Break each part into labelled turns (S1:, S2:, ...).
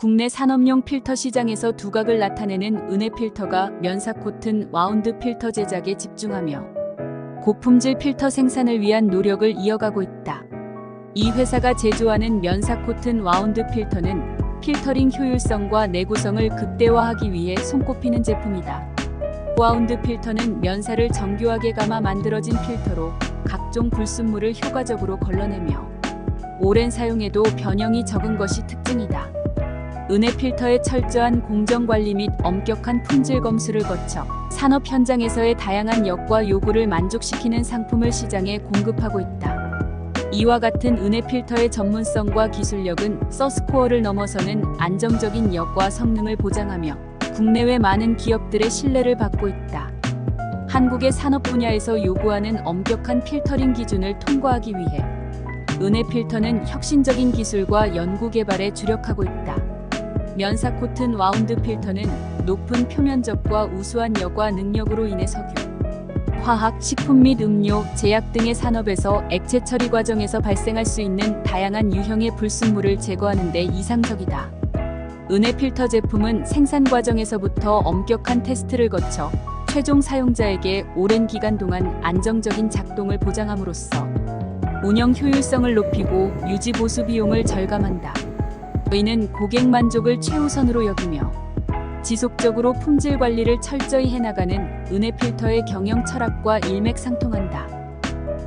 S1: 국내 산업용 필터 시장에서 두각을 나타내는 은혜 필터가 면사 코튼 와운드 필터 제작에 집중하며 고품질 필터 생산을 위한 노력을 이어가고 있다. 이 회사가 제조하는 면사 코튼 와운드 필터는 필터링 효율성과 내구성을 극대화하기 위해 손꼽히는 제품이다. 와운드 필터는 면사를 정교하게 감아 만들어진 필터로 각종 불순물을 효과적으로 걸러내며 오랜 사용에도 변형이 적은 것이 특징이다. 은혜 필터의 철저한 공정 관리 및 엄격한 품질 검수를 거쳐 산업 현장에서의 다양한 역과 요구를 만족시키는 상품을 시장에 공급하고 있다. 이와 같은 은혜 필터의 전문성과 기술력은 서스코어를 넘어서는 안정적인 역과 성능을 보장하며 국내외 많은 기업들의 신뢰를 받고 있다. 한국의 산업 분야에서 요구하는 엄격한 필터링 기준을 통과하기 위해 은혜 필터는 혁신적인 기술과 연구 개발에 주력하고 있다. 면사 코튼 와운드 필터는 높은 표면적과 우수한 여과 능력으로 인해 석유, 화학, 식품 및 음료, 제약 등의 산업에서 액체 처리 과정에서 발생할 수 있는 다양한 유형의 불순물을 제거하는 데 이상적이다. 은혜 필터 제품은 생산 과정에서부터 엄격한 테스트를 거쳐 최종 사용자에게 오랜 기간 동안 안정적인 작동을 보장함으로써 운영 효율성을 높이고 유지 보수 비용을 절감한다. 저희는 고객 만족을 최우선으로 여기며 지속적으로 품질 관리를 철저히 해나가는 은혜 필터의 경영 철학과 일맥상통한다.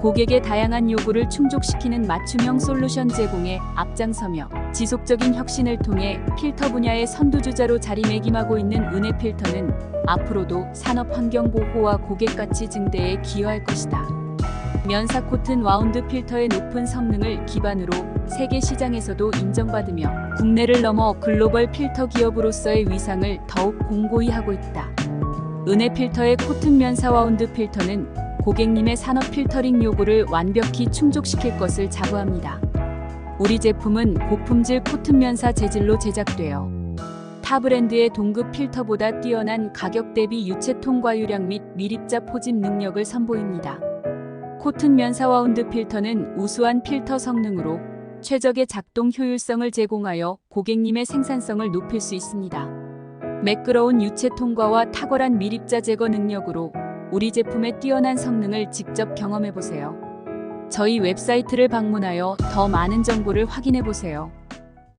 S1: 고객의 다양한 요구를 충족시키는 맞춤형 솔루션 제공에 앞장서며 지속적인 혁신을 통해 필터 분야의 선두주자로 자리매김하고 있는 은혜 필터는 앞으로도 산업 환경 보호와 고객 가치 증대에 기여할 것이다. 면사 코튼 와운드 필터의 높은 성능을 기반으로 세계 시장에서도 인정받으며 국내를 넘어 글로벌 필터 기업으로서의 위상을 더욱 공고히 하고 있다. 은혜 필터의 코튼 면사 와운드 필터는 고객님의 산업 필터링 요구를 완벽히 충족시킬 것을 자부합니다. 우리 제품은 고품질 코튼 면사 재질로 제작되어 타 브랜드의 동급 필터보다 뛰어난 가격 대비 유체 통과유량 및 미립자 포집 능력을 선보입니다. 코튼 면사 와운드 필터는 우수한 필터 성능으로 최적의 작동 효율성을 제공하여 고객님의 생산성을 높일 수 있습니다. 매끄러운 유체 통과와 탁월한 미립자 제거 능력으로 우리 제품의 뛰어난 성능을 직접 경험해 보세요. 저희 웹사이트를 방문하여 더 많은 정보를 확인해 보세요.